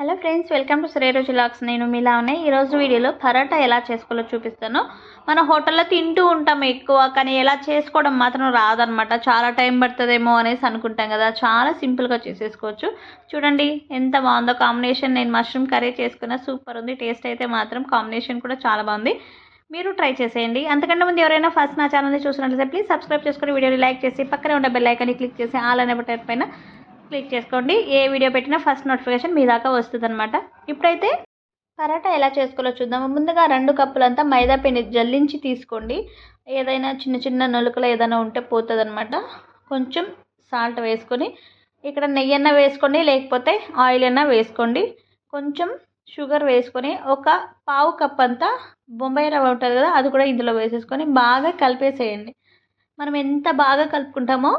Hello friends welcome to శ్రేరోజు లాక్స్ నేను మీలా ఉన్నాయి ఈరోజు వీడియోలో పరోటా ఎలా చేసుకోవాలో చూపిస్తాను. మన హోటల్లో తింటూ ఉంటాం ఎక్కువ కానీ ఎలా చేసుకోవడం మాత్రం రాదనమాట చాలా టైం పడుతుందేమో అనేసి అనుకుంటాం కదా. చాలా సింపుల్గా చేసేసుకోవచ్చు. చూడండి ఎంత బాగుందో కాంబినేషన్. నేను మష్రూమ్ కర్రీ చేసుకున్న సూపర్ ఉంది. టేస్ట్ అయితే మాత్రం కాంబినేషన్ కూడా చాలా బాగుంది. మీరు ట్రై చేసేయండి. అంతకంటే ముందు ఎవరైనా ఫస్ట్ నా ఛానల్ని చూసినట్లయితే ప్లీజ్ సబ్స్క్రైబ్ చేసుకొని వీడియోని లైక్ చేసి పక్కనే ఉన్న బెల్ ఐకాన్ని క్లిక్ చేసి ఆల్ అనే బటన్ పైన క్లిక్ చేసుకోండి. ఏ వీడియో పెట్టినా ఫస్ట్ నోటిఫికేషన్ మీ దాకా వస్తుంది అనమాట ఇప్పుడైతే పరాటా ఎలా చేసుకోవాలో చూద్దాము. ముందుగా రెండు కప్పులంతా మైదా పిండి జల్లించి తీసుకోండి. ఏదైనా చిన్న చిన్న నలుకలు ఏదైనా ఉంటే పోతుంది అనమాట కొంచెం సాల్ట్ వేసుకొని ఇక్కడ నెయ్యి అన్న వేసుకోండి లేకపోతే ఆయిల్ అన్నా వేసుకోండి. కొంచెం షుగర్ వేసుకొని ఒక పావు కప్ అంతా బొంబాయి రవ్వ ఉంటుంది కదా అది కూడా ఇందులో వేసేసుకొని బాగా కలిపేసేయండి. మనం ఎంత బాగా కలుపుకుంటామో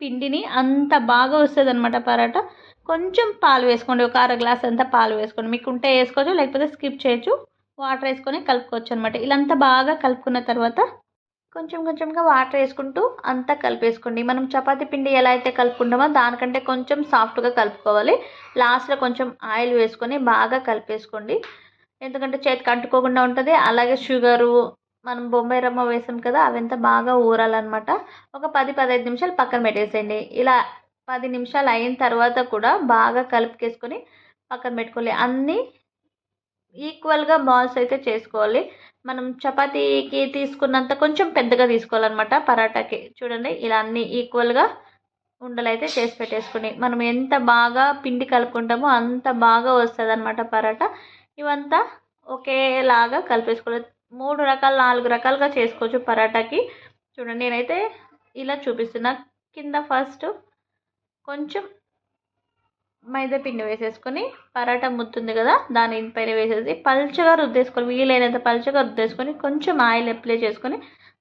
పిండిని అంత బాగా వస్తుంది అనమాట పరాట. కొంచెం పాలు వేసుకోండి ఒక అర గ్లాస్ అంతా పాలు వేసుకోండి. మీకు ఉంటే వేసుకోవచ్చు లేకపోతే స్కిప్ చేయొచ్చు. వాటర్ వేసుకొని కలుపుకోవచ్చు అనమాట ఇలా బాగా కలుపుకున్న తర్వాత కొంచెం కొంచెంగా వాటర్ వేసుకుంటూ అంతా కలిపేసుకోండి. మనం చపాతి పిండి ఎలా అయితే కలుపుకుంటామో దానికంటే కొంచెం సాఫ్ట్గా కలుపుకోవాలి. లాస్ట్లో కొంచెం ఆయిల్ వేసుకొని బాగా కలిపేసుకోండి. ఎందుకంటే చేతికి అంటుకోకుండా ఉంటుంది. అలాగే షుగరు మనం బొంబాయి రమ్మ వేసాం కదా అవంతా బాగా ఊరాలన్నమాట. ఒక పది పదహైదు నిమిషాలు పక్కన పెట్టేసేయండి. ఇలా పది నిమిషాలు అయిన తర్వాత కూడా బాగా కలుపుకేసుకొని పక్కన పెట్టుకోవాలి. అన్నీ ఈక్వల్గా బాల్స్ అయితే చేసుకోవాలి. మనం చపాతీకి తీసుకున్నంత కొంచెం పెద్దగా తీసుకోవాలన్నమాట పరాటాకి. చూడండి ఇలా అన్నీ ఈక్వల్గా ఉండలు అయితే చేసి పెట్టేసుకుని మనం ఎంత బాగా పిండి కలుపుకుంటామో అంత బాగా వస్తుంది అనమాట పరాటా. ఇవంతా ఒకేలాగా కలిపేసుకోవాలి. మూడు రకాలు నాలుగు రకాలుగా చేసుకోవచ్చు పరాటాకి. చూడండి నేనైతే ఇలా చూపిస్తున్నా. కింద ఫస్ట్ కొంచెం మైదా పిండి వేసేసుకొని పరాటా ముత్తుంది కదా దాని పైన వేసేసి పల్చగా రుద్దేసుకొని వీలైనంత పల్చగా రుద్దేసుకొని కొంచెం ఆయిల్ అప్లై చేసుకొని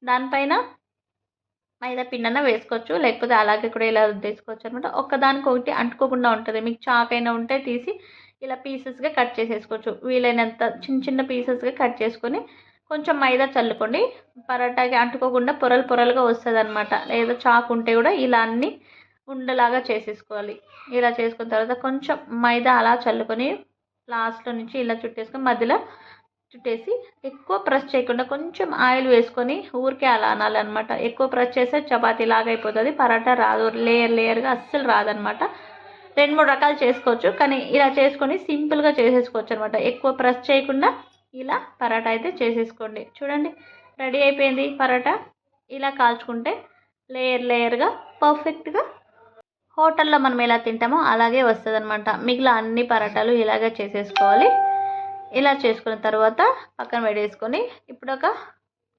దానిపైన మైదా పిండి అన్న వేసుకోవచ్చు. లేకపోతే అలాగే కూడా ఇలా రుద్దేసుకోవచ్చు అనమాట ఒకదానికొకటి అంటుకోకుండా ఉంటుంది. మీకు చాకైనా ఉంటే తీసి ఇలా పీసెస్గా కట్ చేసేసుకోవచ్చు. వీలైనంత చిన్న చిన్న పీసెస్గా కట్ చేసుకొని కొంచెం మైదా చల్లుకోండి. పరాటాకి అంటుకోకుండా పొరలు పొరలుగా వస్తుంది అనమాట లేదా చాకు ఉంటే కూడా ఇలా అన్ని ఉండలాగా చేసేసుకోవాలి. ఇలా చేసుకున్న తర్వాత కొంచెం మైదా అలా చల్లుకొని లాస్ట్లో నుంచి ఇలా చుట్టేసుకొని మధ్యలో చుట్టేసి ఎక్కువ ప్రెస్ చేయకుండా కొంచెం ఆయిల్ వేసుకొని ఊరికే అలా అనాలన్నమాట. ఎక్కువ ప్రెస్ చేస్తే చపాతీ లాగా అయిపోతుంది. పరాటా రాదు. లేయర్ లేయర్గా అస్సలు రాదనమాట రెండు మూడు రకాలు చేసుకోవచ్చు. కానీ ఇలా చేసుకొని సింపుల్గా చేసేసుకోవచ్చు అనమాట ఎక్కువ ప్రెస్ చేయకుండా ఇలా పరాటా అయితే చేసేసుకోండి. చూడండి రెడీ అయిపోయింది పరాటా. ఇలా కాల్చుకుంటే లేయర్ లేయర్గా పర్ఫెక్ట్గా హోటల్లో మనం ఎలా తింటామో అలాగే వస్తుంది అనమాట మిగిలిన అన్ని పరాటాలు ఇలాగే చేసేసుకోవాలి. ఇలా చేసుకున్న తర్వాత పక్కన పెట్టేసుకొని ఇప్పుడు ఒక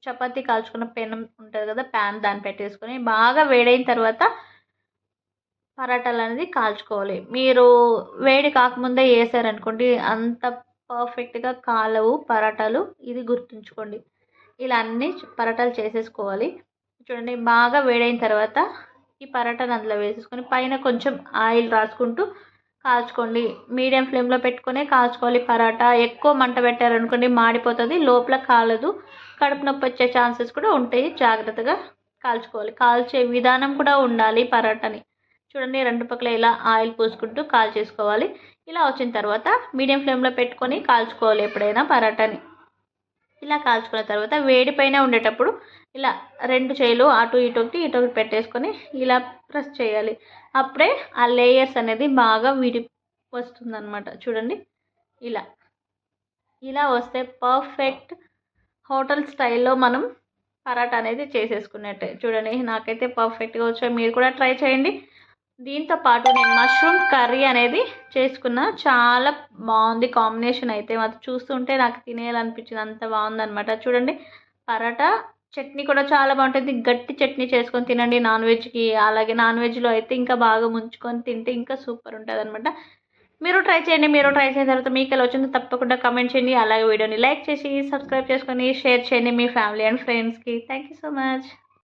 చపాతీ కాల్చుకున్న పెనం ఉంటుంది కదా ప్యాన్ దాన్ని పెట్టేసుకొని బాగా వేడైన తర్వాత పరాటాలు అనేది కాల్చుకోవాలి. మీరు వేడి కాకముందే వేసారనుకోండి అంత పర్ఫెక్ట్గా కాలవు పరాటాలు ఇది గుర్తుంచుకోండి. ఇలా అన్నీ పరాటాలు చేసేసుకోవాలి. చూడండి బాగా వేడైన తర్వాత ఈ పరాటాను అందులో వేసేసుకొని పైన కొంచెం ఆయిల్ రాసుకుంటూ కాల్చుకోండి. మీడియం ఫ్లేమ్లో పెట్టుకునే కాల్చుకోవాలి పరాటా. ఎక్కువ మంట పెట్టారనుకోండి మాడిపోతుంది లోపల కాలదు. కడుపు నొప్పి వచ్చే ఛాన్సెస్ కూడా ఉంటాయి. జాగ్రత్తగా కాల్చుకోవాలి. కాల్చే విధానం కూడా ఉండాలి పరాటాని. చూడండి రెండు పక్కల ఇలా ఆయిల్ పూసుకుంటూ కాల్ చేసుకోవాలి ఇలా వచ్చిన తర్వాత మీడియం ఫ్లేమ్లో పెట్టుకొని కాల్చుకోవాలి ఎప్పుడైనా పరాటాని. ఇలా కాల్చుకున్న తర్వాత వేడి పైన ఉండేటప్పుడు ఇలా రెండు చేయిలు అటు ఇటు ఒకటి ఇటు ఒకటి పెట్టేసుకొని ఇలా ప్రెస్ చేయాలి. అప్పుడే ఆ లేయర్స్ అనేది బాగా విడి వస్తుందన్నమాట. చూడండి. ఇలా. ఇలా వస్తే పర్ఫెక్ట్ హోటల్ స్టైల్లో మనం పరాటా అనేది చేసేసుకున్నట్టే. చూడండి నాకైతే పర్ఫెక్ట్గా వచ్చాయి. మీరు కూడా ట్రై చేయండి. దీంతో పాటు నేను మష్రూమ్ కర్రీ అనేది చేసుకున్న. చాలా బాగుంది కాంబినేషన్ అయితే. మాత్రం చూస్తుంటే నాకు తినేయాలనిపించింది. అంత బాగుందనమాట చూడండి పరాటా చట్నీ కూడా చాలా బాగుంటుంది. గట్టి చట్నీ చేసుకొని తినండి నాన్ వెజ్కి. అలాగే నాన్ వెజ్లో అయితే ఇంకా బాగా ముంచుకొని తింటే ఇంకా సూపర్ ఉంటుంది అనమాట మీరు ట్రై చేయండి మీరు ట్రై చేసిన తర్వాత మీకు ఎలా వచ్చిందో తప్పకుండా కమెంట్ చేయండి. అలాగే వీడియోని లైక్ చేసి సబ్స్క్రైబ్ చేసుకొని షేర్ చేయండి మీ ఫ్యామిలీ అండ్ ఫ్రెండ్స్కి థ్యాంక్ యూ సో మచ్